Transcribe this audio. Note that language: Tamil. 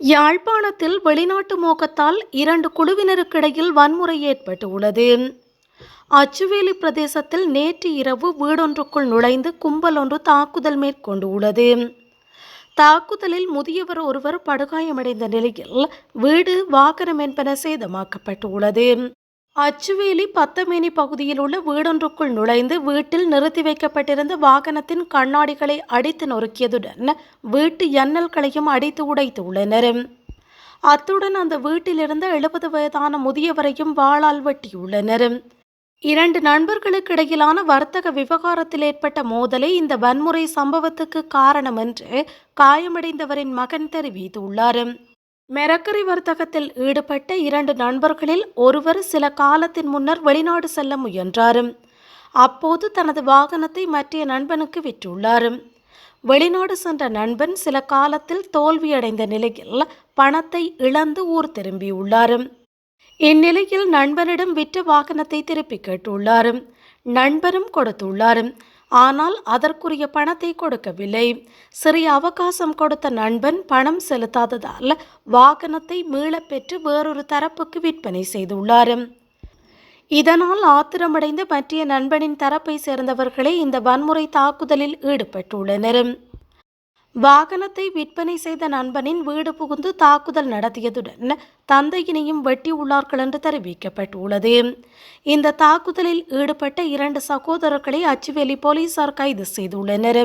யாழ்ப்பாணத்தில் வெளிநாட்டு மோகத்தால் இரண்டு குழுவினருக்கிடையில் வன்முறை ஏற்பட்டு உள்ளது அச்சுவேலி பிரதேசத்தில் நேற்று இரவு வீடொன்றுக்குள் நுழைந்து கும்பல் ஒன்று தாக்குதல் மேற்கொண்டு உள்ளது தாக்குதலில் முதியவர் ஒருவர் படுகாயமடைந்த நிலையில் வீடு வாகனம் என்பன சேதமாக்கப்பட்டு உள்ளது அச்சுவேலி பத்தமேனி பகுதியில் உள்ள வீடொன்றுக்குள் நுழைந்து வீட்டில் நிறுத்தி வைக்கப்பட்டிருந்த வாகனத்தின் கண்ணாடிகளை அடித்து நொறுக்கியதுடன் வீட்டு ஜன்னல்களையும் அடித்து உடைத்து உள்ளனர். அத்துடன் அந்த வீட்டிலிருந்த எழுபது வயதான முதியவரையும் வாளால் வெட்டியுள்ளனர் இரண்டு நண்பர்களுக்கு இடையிலான வர்த்தக விவகாரத்தில் ஏற்பட்ட மோதலே இந்த வன்முறை சம்பவத்துக்கு காரணம் என்று காயமடைந்தவரின் மகன் தெரிவித்துள்ளார். மெரக்கரி வர்த்தகத்தில் ஈடுபட்ட இரண்டு நண்பர்களில் ஒருவர் சில காலத்தின் முன்னர் வெளிநாடு செல்ல முயன்றார் அப்போது தனது வாகனத்தை மற்றைய நண்பனுக்கு விற்றுள்ளார் வெளிநாடு சென்ற நண்பன் சில காலத்தில் தோல்வியடைந்த நிலையில் பணத்தை இழந்து ஊர் திரும்பியுள்ளார் இந்நிலையில் நண்பனிடம் விற்ற வாகனத்தை திருப்பி கேட்டுள்ளார் நண்பரும் கொடுத்துள்ளார் ஆனால் அதற்குரிய பணத்தை கொடுக்கவில்லை. சிறிய அவகாசம் கொடுத்த நண்பன் பணம் செலுத்தாததால் வாகனத்தை மீளப் பெற்று வேறொரு தரப்புக்கு விற்பனை செய்துள்ளார். இதனால் ஆத்திரமடைந்த பற்றிய நண்பனின் தரப்பை சேர்ந்தவர்களே இந்த வன்முறை தாக்குதலில் ஈடுபட்டுள்ளனர். வாகனத்தை விற்பனை செய்த நண்பனின் வீடு புகுந்து தாக்குதல் நடத்தியதுடன் தந்தையினையும் வெட்டியுள்ளார்கள் என்று தெரிவிக்கப்பட்டுள்ளது. இந்த தாக்குதலில் ஈடுபட்ட இரண்டு சகோதரர்களை அச்சுவேலி போலீசார் கைது செய்துள்ளனர்.